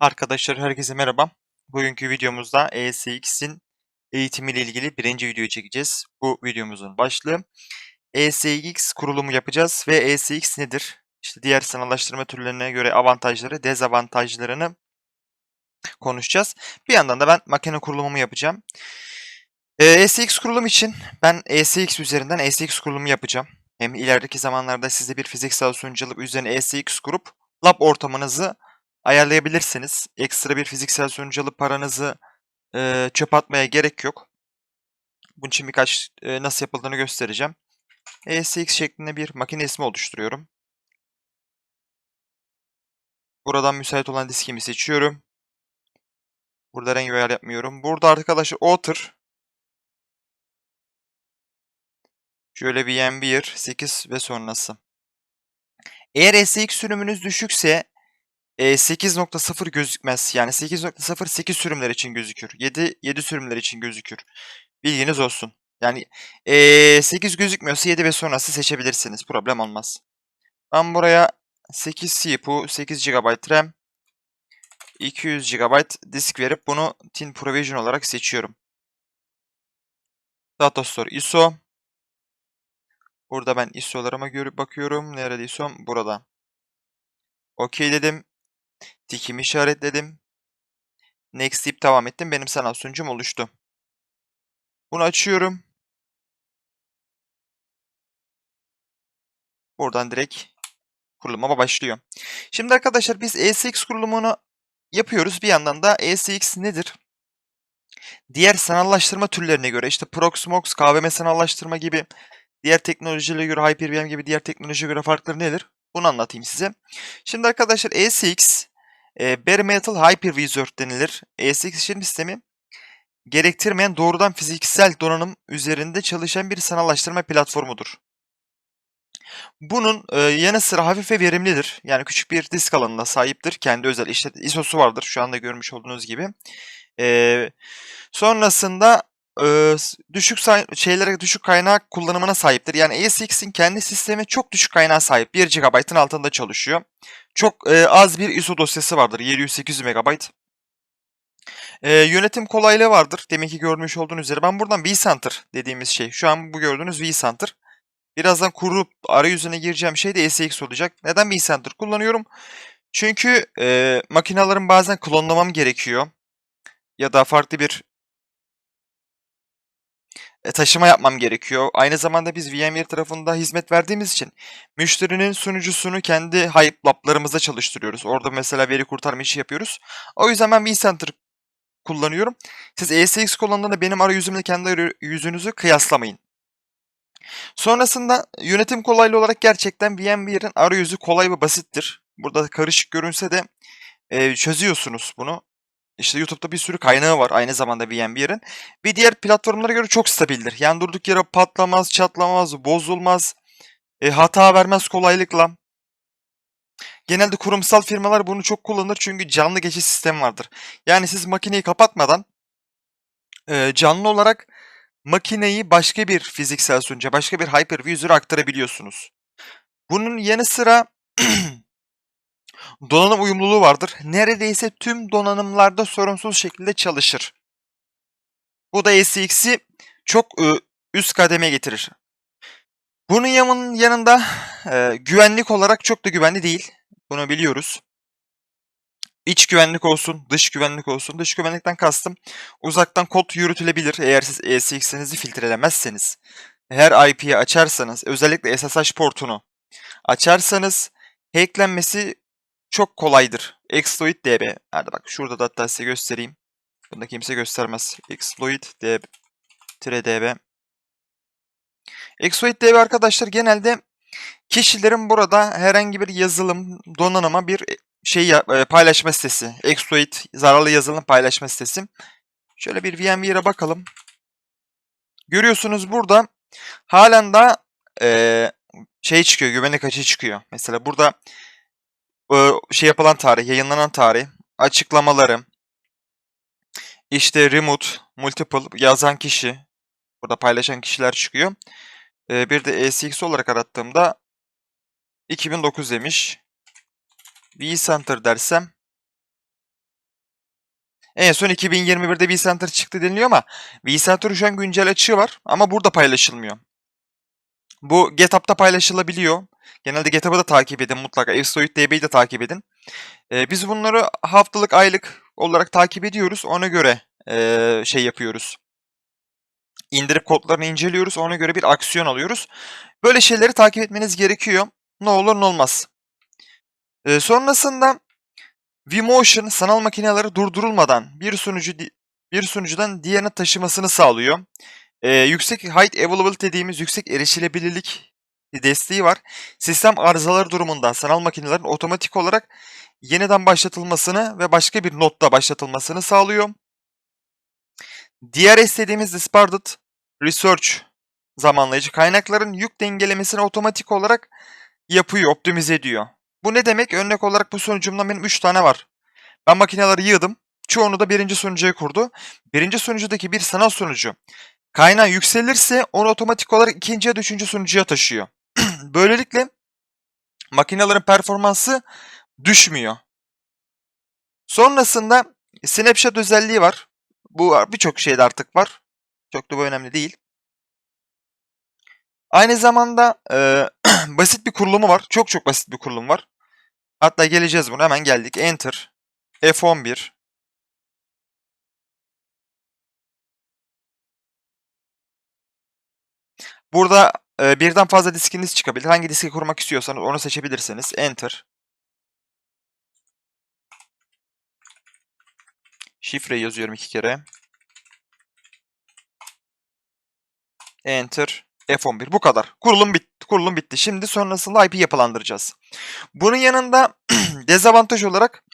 Arkadaşlar herkese merhaba. Bugünkü videomuzda ESX'in eğitimiyle ilgili birinci videoyu çekeceğiz. Bu videomuzun başlığı ESX kurulumu yapacağız ve ESX nedir? İşte diğer sınavlaştırma türlerine göre avantajları, dezavantajlarını konuşacağız. Bir yandan da ben makine kurulumumu yapacağım. ESX kurulum için ben ESX üzerinden ESX kurulumu yapacağım. Hem ilerideki zamanlarda size bir fiziksel sunucu alıp üzerine ESX kurup lab ortamınızı ayarlayabilirsiniz. Ekstra bir fiziksel sunucu alıp paranızı e, çöp atmaya gerek yok. Bunun için birkaç e, nasıl yapıldığını göstereceğim. ESX şeklinde bir makine ismi oluşturuyorum. Buradan müsait olan diskimi seçiyorum. Burada renk ayar yapmıyorum. Burada arkadaşlar Otter. Şöyle bir VMware 8 ve sonrası. Eğer SX sürümünüz düşükse e, 8.0 gözükmez. Yani 8.0 8 sürümler için gözükür. 7 7 sürümler için gözükür. Bilginiz olsun. Yani e, 8 gözükmüyorsa 7 ve sonrası seçebilirsiniz. Problem olmaz. Ben buraya 8 CPU, 8 GB RAM, 200 GB disk verip bunu Tin Provision olarak seçiyorum. Data Store ISO. Burada ben ISO'larıma görüp bakıyorum. Nerede ISO'm? Burada. OK dedim. Tikimi işaretledim. Next deyip devam ettim. Benim sanal sunucum oluştu. Bunu açıyorum. Buradan direkt kuruluma başlıyor. Şimdi arkadaşlar biz ESX kurulumunu yapıyoruz. Bir yandan da ESX nedir? Diğer sanallaştırma türlerine göre işte Proxmox, KVM sanallaştırma gibi diğer teknolojilere göre Hyper-VM gibi diğer teknolojiye göre farkları nedir? Bunu anlatayım size. Şimdi arkadaşlar ESX e, Bare Metal Hypervisor denilir. ESX işletim sistemi gerektirmeyen doğrudan fiziksel donanım üzerinde çalışan bir sanallaştırma platformudur. Bunun e, yanı sıra hafif ve verimlidir. Yani küçük bir disk alanına sahiptir. Kendi özel işte ISO'su vardır. Şu anda görmüş olduğunuz gibi. E, sonrasında düşük şeylere düşük kaynak kullanımına sahiptir. Yani ASX'in kendi sistemi çok düşük kaynağa sahip. 1 GB'ın altında çalışıyor. Çok e, az bir ISO dosyası vardır. 700-800 MB. E, yönetim kolaylığı vardır. Deminki görmüş olduğunuz üzere. Ben buradan vCenter dediğimiz şey. Şu an bu gördüğünüz vCenter. Birazdan kurup arayüzüne gireceğim şey de SX olacak. Neden vCenter kullanıyorum? Çünkü e, makinaların bazen klonlamam gerekiyor. Ya da farklı bir taşıma yapmam gerekiyor. Aynı zamanda biz VMware tarafında hizmet verdiğimiz için müşterinin sunucusunu kendi Hype Lab'larımızda çalıştırıyoruz. Orada mesela veri kurtarma işi yapıyoruz. O yüzden ben vCenter kullanıyorum. Siz ESX kullandığında benim arayüzümle kendi arayüzünüzü kıyaslamayın. Sonrasında yönetim kolaylığı olarak gerçekten VMware'in arayüzü kolay ve basittir. Burada karışık görünse de e, çözüyorsunuz bunu. İşte YouTube'da bir sürü kaynağı var aynı zamanda VMware'in. Bir diğer platformlara göre çok stabildir. Yani durduk yere patlamaz, çatlamaz, bozulmaz, e, hata vermez kolaylıkla. Genelde kurumsal firmalar bunu çok kullanır çünkü canlı geçiş sistemi vardır. Yani siz makineyi kapatmadan e, canlı olarak makineyi başka bir fiziksel sunucuya, başka bir hypervisor'a aktarabiliyorsunuz. Bunun yanı sıra donanım uyumluluğu vardır. Neredeyse tüm donanımlarda sorunsuz şekilde çalışır. Bu da SX'i çok ıı, üst kademe getirir. Bunun yanında e, güvenlik olarak çok da güvenli değil. Bunu biliyoruz. İç güvenlik olsun, dış güvenlik olsun. Dış güvenlikten kastım uzaktan kod yürütülebilir eğer siz ESX'inizi filtrelemezseniz. Her IP'yi açarsanız, özellikle SSH portunu açarsanız hacklenmesi çok kolaydır. Exploit DB. Hadi bak şurada da hatta size göstereyim. Bunda kimse göstermez. Exploit DB. DB. Exploit DB arkadaşlar genelde kişilerin burada herhangi bir yazılım donanıma bir şey e, paylaşma sitesi. Exploit zararlı yazılım paylaşma sitesi. Şöyle bir VMware'e bakalım. Görüyorsunuz burada halen da e, şey çıkıyor, güvenlik açığı çıkıyor. Mesela burada e, şey yapılan tarih, yayınlanan tarih, açıklamaları, işte remote, multiple yazan kişi, burada paylaşan kişiler çıkıyor. E, bir de ESX olarak arattığımda 2009 demiş vCenter dersem En son 2021'de vCenter çıktı deniliyor ama vCenter'ın şu an güncel açığı var ama burada paylaşılmıyor. Bu GitHub'da paylaşılabiliyor. Genelde GitHub'ı da takip edin mutlaka. Evstoid DB'yi de takip edin. Ee, biz bunları haftalık, aylık olarak takip ediyoruz. Ona göre ee, şey yapıyoruz. İndirip kodlarını inceliyoruz. Ona göre bir aksiyon alıyoruz. Böyle şeyleri takip etmeniz gerekiyor. Ne olur ne olmaz. Ee, sonrasında vMotion sanal makineleri durdurulmadan bir sunucu bir sunucudan diğerine taşımasını sağlıyor. Ee, yüksek height availability dediğimiz yüksek erişilebilirlik desteği var. Sistem arızaları durumunda sanal makinelerin otomatik olarak yeniden başlatılmasını ve başka bir notla başlatılmasını sağlıyor. DRS dediğimiz Disparted Research zamanlayıcı kaynakların yük dengelemesini otomatik olarak yapıyor, optimize ediyor. Bu ne demek? Örnek olarak bu sonucumdan benim 3 tane var. Ben makineleri yığdım. Çoğunu da birinci sunucuya kurdu. Birinci sunucudaki bir sanal sunucu kaynağı yükselirse onu otomatik olarak ikinci ya üçüncü sunucuya taşıyor. Böylelikle makinelerin performansı düşmüyor. Sonrasında snapshot özelliği var. Bu birçok şeyde artık var. Çok da bu önemli değil. Aynı zamanda e, basit bir kurulumu var. Çok çok basit bir kurulum var. Hatta geleceğiz buna. Hemen geldik. Enter. F11. Burada e, birden fazla diskiniz çıkabilir. Hangi diski kurmak istiyorsanız onu seçebilirsiniz. Enter. Şifre yazıyorum iki kere. Enter. F11. Bu kadar. Kurulum bitti. Kurulum bitti. Şimdi sonrasında IP yapılandıracağız. Bunun yanında dezavantaj olarak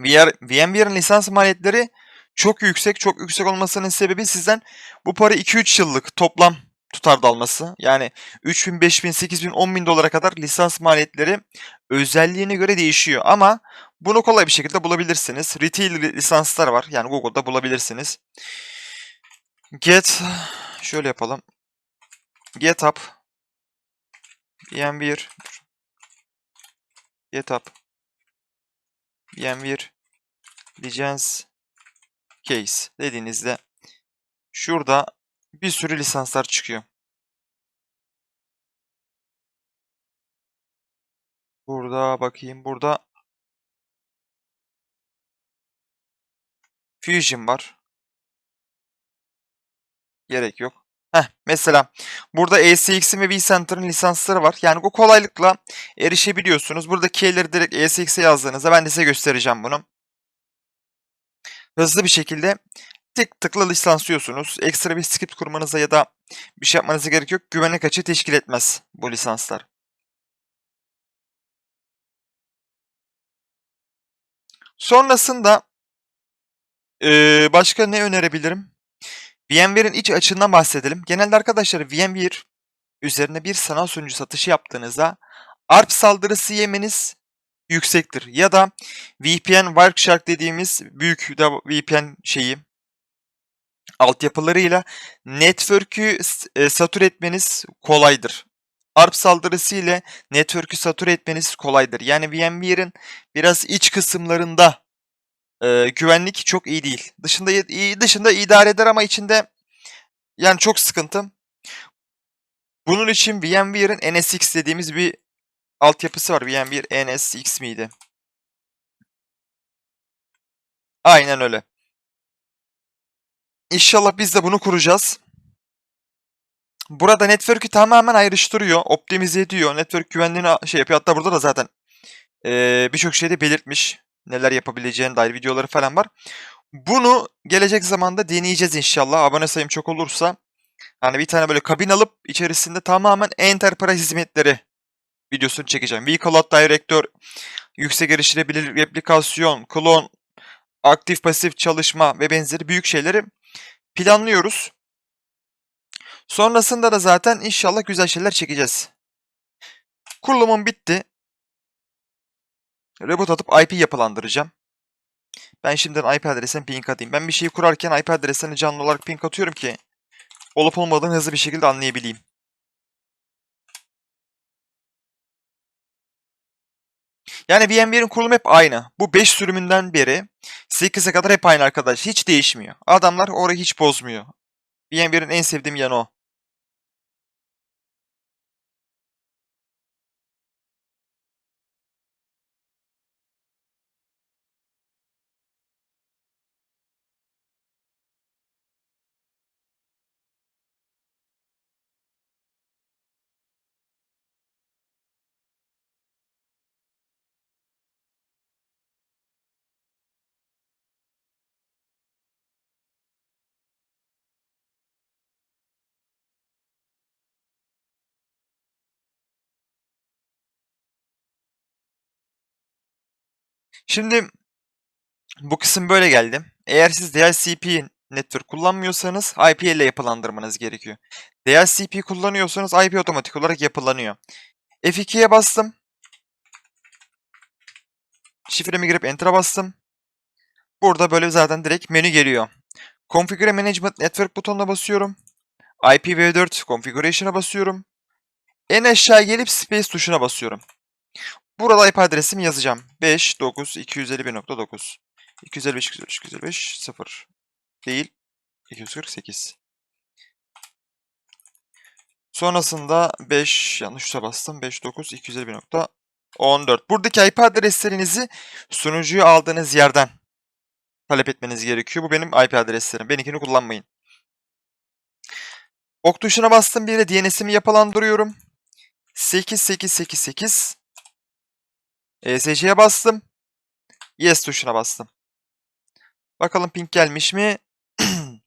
VR, VMware'in lisans maliyetleri çok yüksek. Çok yüksek olmasının sebebi sizden bu para 2-3 yıllık toplam tutarda alması. Yani 3000, 5000, 8000, 10000 dolara kadar lisans maliyetleri özelliğine göre değişiyor. Ama bunu kolay bir şekilde bulabilirsiniz. Retail lisanslar var. Yani Google'da bulabilirsiniz. Get şöyle yapalım. GitHub VMware GitHub VMware Legends Case dediğinizde şurada bir sürü lisanslar çıkıyor. Burada bakayım. Burada Fusion var. Gerek yok. Heh, mesela burada ESX'in ve vCenter'ın lisansları var. Yani bu kolaylıkla erişebiliyorsunuz. Burada keyleri direkt ESX'e yazdığınızda ben de size göstereceğim bunu. Hızlı bir şekilde tık tıkla lisanslıyorsunuz. Ekstra bir script kurmanıza ya da bir şey yapmanıza gerek yok. Güvenlik açığı teşkil etmez bu lisanslar. Sonrasında başka ne önerebilirim? VMware'in iç açığından bahsedelim. Genelde arkadaşlar VMware üzerine bir sanal sunucu satışı yaptığınızda ARP saldırısı yemeniz yüksektir. Ya da VPN Wireshark dediğimiz büyük VPN şeyi altyapılarıyla network'ü e, satür etmeniz kolaydır. ARP saldırısı ile network'ü satür etmeniz kolaydır. Yani VMware'in biraz iç kısımlarında e, güvenlik çok iyi değil. Dışında iyi, dışında idare eder ama içinde yani çok sıkıntı. Bunun için VMware'in NSX dediğimiz bir altyapısı var. VMware NSX miydi? Aynen öyle. İnşallah biz de bunu kuracağız. Burada network'ü tamamen ayrıştırıyor, optimize ediyor. Network güvenliğini şey yapıyor. Hatta burada da zaten ee, birçok şeyde belirtmiş. Neler yapabileceğine dair videoları falan var. Bunu gelecek zamanda deneyeceğiz inşallah. Abone sayım çok olursa. Hani bir tane böyle kabin alıp içerisinde tamamen enterprise hizmetleri videosunu çekeceğim. vCloud Director, yüksek erişilebilir replikasyon, klon, aktif pasif çalışma ve benzeri büyük şeyleri planlıyoruz. Sonrasında da zaten inşallah güzel şeyler çekeceğiz. Kurulumum bitti. Reboot atıp IP yapılandıracağım. Ben şimdiden IP adresine ping atayım. Ben bir şeyi kurarken IP adresine canlı olarak ping atıyorum ki olup olmadığını hızlı bir şekilde anlayabileyim. Yani VMware'in kurulumu hep aynı. Bu 5 sürümünden beri 8'e kadar hep aynı arkadaş. Hiç değişmiyor. Adamlar orayı hiç bozmuyor. VMware'in en sevdiğim yanı o. Şimdi bu kısım böyle geldi. Eğer siz DHCP network kullanmıyorsanız IP ile yapılandırmanız gerekiyor. DHCP kullanıyorsanız IP otomatik olarak yapılanıyor. F2'ye bastım. Şifremi girip Enter'a bastım. Burada böyle zaten direkt menü geliyor. Configure Management Network butonuna basıyorum. IPv4 Configuration'a basıyorum. En aşağı gelip Space tuşuna basıyorum. Burada IP adresimi yazacağım. 5.9.251.9 255 255 255 0 değil 248. Sonrasında 5 yanlış tuşa bastım. 59 251.14. Buradaki IP adreslerinizi sunucuyu aldığınız yerden talep etmeniz gerekiyor. Bu benim IP adreslerim. Benimkini kullanmayın. Ok tuşuna bastım. Bir de DNS'imi yapılandırıyorum. 8888 ESC'ye bastım. Yes tuşuna bastım. Bakalım ping gelmiş mi?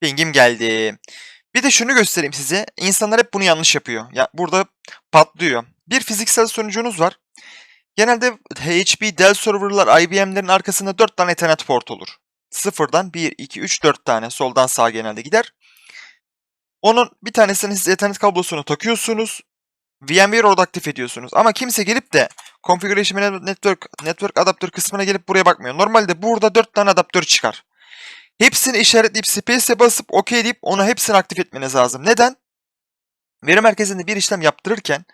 Pingim geldi. Bir de şunu göstereyim size. İnsanlar hep bunu yanlış yapıyor. Ya burada patlıyor. Bir fiziksel sunucunuz var. Genelde HP, Dell serverlar, IBM'lerin arkasında 4 tane Ethernet port olur. Sıfırdan 1, 2, 3, 4 tane soldan sağa genelde gider. Onun bir tanesini siz Ethernet kablosunu takıyorsunuz. VMware orada aktif ediyorsunuz. Ama kimse gelip de Configuration Network, Network Adaptör kısmına gelip buraya bakmıyor. Normalde burada 4 tane adaptör çıkar. Hepsini işaretleyip Space'e basıp OK deyip onu hepsini aktif etmeniz lazım. Neden? Veri merkezinde bir işlem yaptırırken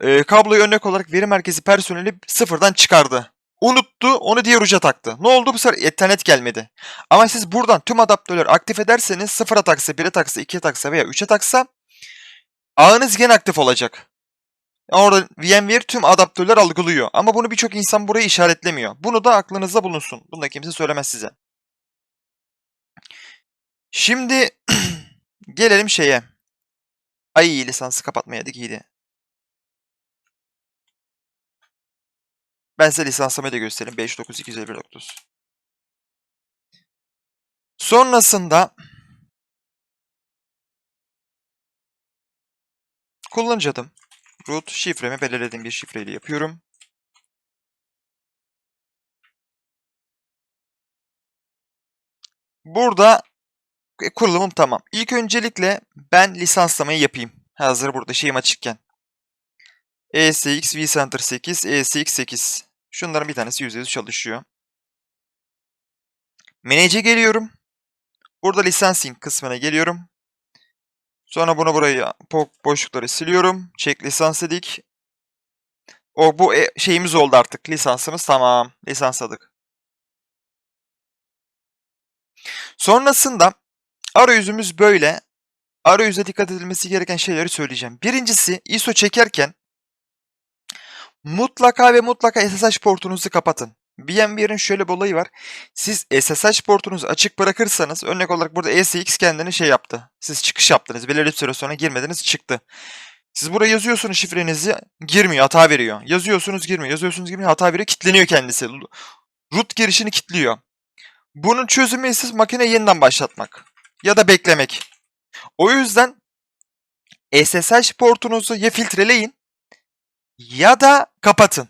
e, kabloyu örnek olarak veri merkezi personeli sıfırdan çıkardı. Unuttu, onu diğer uca taktı. Ne oldu? Bu sefer Ethernet gelmedi. Ama siz buradan tüm adaptörleri aktif ederseniz sıfıra taksa, 1'e taksa, 2'ye taksa veya 3'e taksa ağınız gene aktif olacak. Orada VMware tüm adaptörler algılıyor. Ama bunu birçok insan burayı işaretlemiyor. Bunu da aklınızda bulunsun. Bunu da kimse söylemez size. Şimdi gelelim şeye. Ay lisansı kapatmayaydık iyiydi. Ben size lisansımı da göstereyim. 59251.9 Sonrasında kullanıcı adım root şifremi belirlediğim bir şifreyle yapıyorum. Burada e, kurulumum tamam. İlk öncelikle ben lisanslamayı yapayım. Hazır burada şeyim açıkken. ESX vCenter 8, ESX 8. Şunların bir tanesi %100 çalışıyor. Manage'e geliyorum. Burada licensing kısmına geliyorum. Sonra bunu buraya boşlukları siliyorum. Check lisans dedik. O bu e, şeyimiz oldu artık. Lisansımız tamam. Lisansladık. Sonrasında arayüzümüz böyle. Arayüze dikkat edilmesi gereken şeyleri söyleyeceğim. Birincisi ISO çekerken mutlaka ve mutlaka SSH portunuzu kapatın. VMware'in şöyle bir olayı var. Siz SSH portunuzu açık bırakırsanız örnek olarak burada ESX kendini şey yaptı. Siz çıkış yaptınız. Belirli bir süre sonra girmediniz çıktı. Siz buraya yazıyorsunuz şifrenizi girmiyor hata veriyor. Yazıyorsunuz girmiyor. Yazıyorsunuz girmiyor hata veriyor. Kitleniyor kendisi. Root girişini kilitliyor. Bunun çözümü ise makine yeniden başlatmak. Ya da beklemek. O yüzden SSH portunuzu ya filtreleyin ya da kapatın.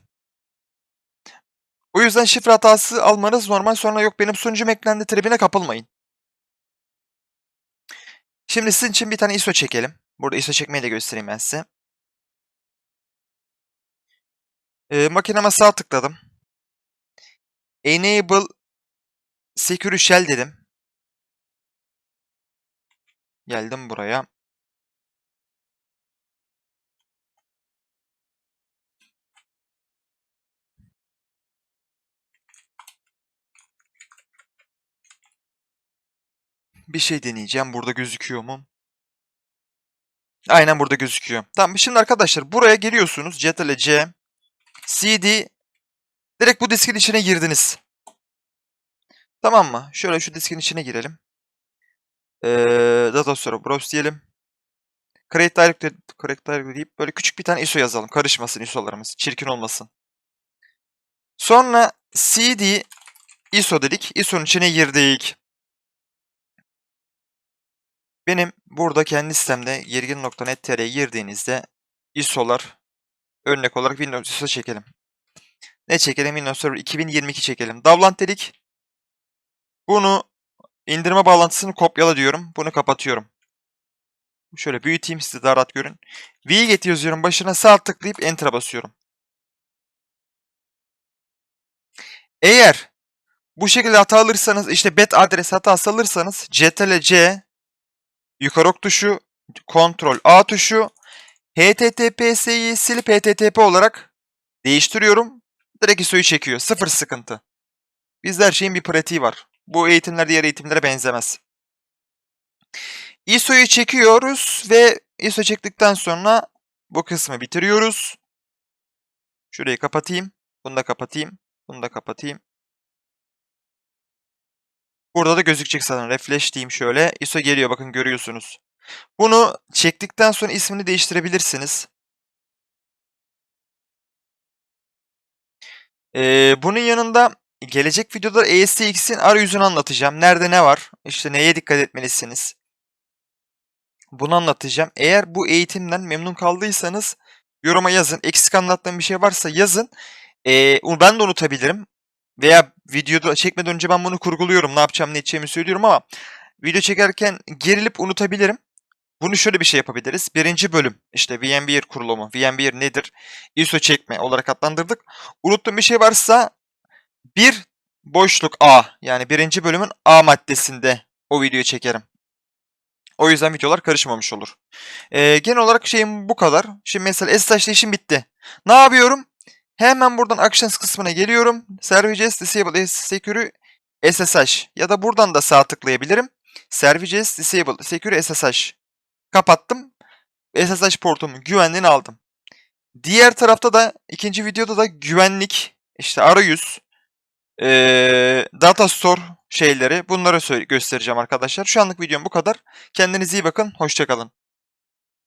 O yüzden şifre hatası almanız normal. Sonra yok benim sunucum eklendi tribine kapılmayın. Şimdi sizin için bir tane ISO çekelim. Burada ISO çekmeyi de göstereyim ben size. Ee, makineme sağ tıkladım. Enable Secure Shell dedim. Geldim buraya. Bir şey deneyeceğim. Burada gözüküyor mu? Aynen burada gözüküyor. Tamam şimdi arkadaşlar buraya geliyorsunuz. Ctrl C CD direkt bu diskin içine girdiniz. Tamam mı? Şöyle şu diskin içine girelim. Ee, data store browse diyelim. Create direct, create direct deyip böyle küçük bir tane ISO yazalım. Karışmasın ISO'larımız. Çirkin olmasın. Sonra CD ISO dedik. ISO'nun içine girdik. Benim burada kendi sistemde yergin.net.tr'ye girdiğinizde ISO'lar örnek olarak Windows ISO çekelim. Ne çekelim? Windows Server 2022 çekelim. Davlant dedik. Bunu indirme bağlantısını kopyala diyorum. Bunu kapatıyorum. Şöyle büyüteyim size daha rahat görün. Vget yazıyorum başına sağ tıklayıp Enter'a basıyorum. Eğer bu şekilde hata alırsanız işte bet adres hatası alırsanız Ctrl yukarı ok tuşu Ctrl A tuşu HTTPS'yi silip HTTP olarak değiştiriyorum. Direkt ISO'yu çekiyor. Sıfır sıkıntı. Bizde her şeyin bir pratiği var. Bu eğitimler diğer eğitimlere benzemez. ISO'yu çekiyoruz ve ISO çektikten sonra bu kısmı bitiriyoruz. Şurayı kapatayım. Bunu da kapatayım. Bunu da kapatayım. Burada da gözükecek zaten. Refresh diyeyim şöyle. ISO geliyor bakın görüyorsunuz. Bunu çektikten sonra ismini değiştirebilirsiniz. Ee, bunun yanında gelecek videoda ESX'in arayüzünü anlatacağım. Nerede ne var? İşte neye dikkat etmelisiniz? Bunu anlatacağım. Eğer bu eğitimden memnun kaldıysanız yoruma yazın. Eksik anlattığım bir şey varsa yazın. Ee, ben de unutabilirim. Veya videoda çekmeden önce ben bunu kurguluyorum. Ne yapacağım ne edeceğimi söylüyorum ama video çekerken gerilip unutabilirim. Bunu şöyle bir şey yapabiliriz. Birinci bölüm işte VMware kurulumu. VMware nedir? ISO çekme olarak adlandırdık. Unuttuğum bir şey varsa bir boşluk A yani birinci bölümün A maddesinde o videoyu çekerim. O yüzden videolar karışmamış olur. Ee, genel olarak şeyim bu kadar. Şimdi mesela SSH'da işim bitti. Ne yapıyorum? Hemen buradan Actions kısmına geliyorum. Services Disable Secure SSH ya da buradan da sağ tıklayabilirim. Services Disable Secure SSH. Kapattım. SSH portumu güvenliğini aldım. Diğer tarafta da ikinci videoda da güvenlik işte arayüz ee, data store şeyleri bunları göstereceğim arkadaşlar. Şu anlık videom bu kadar. Kendinize iyi bakın. Hoşçakalın.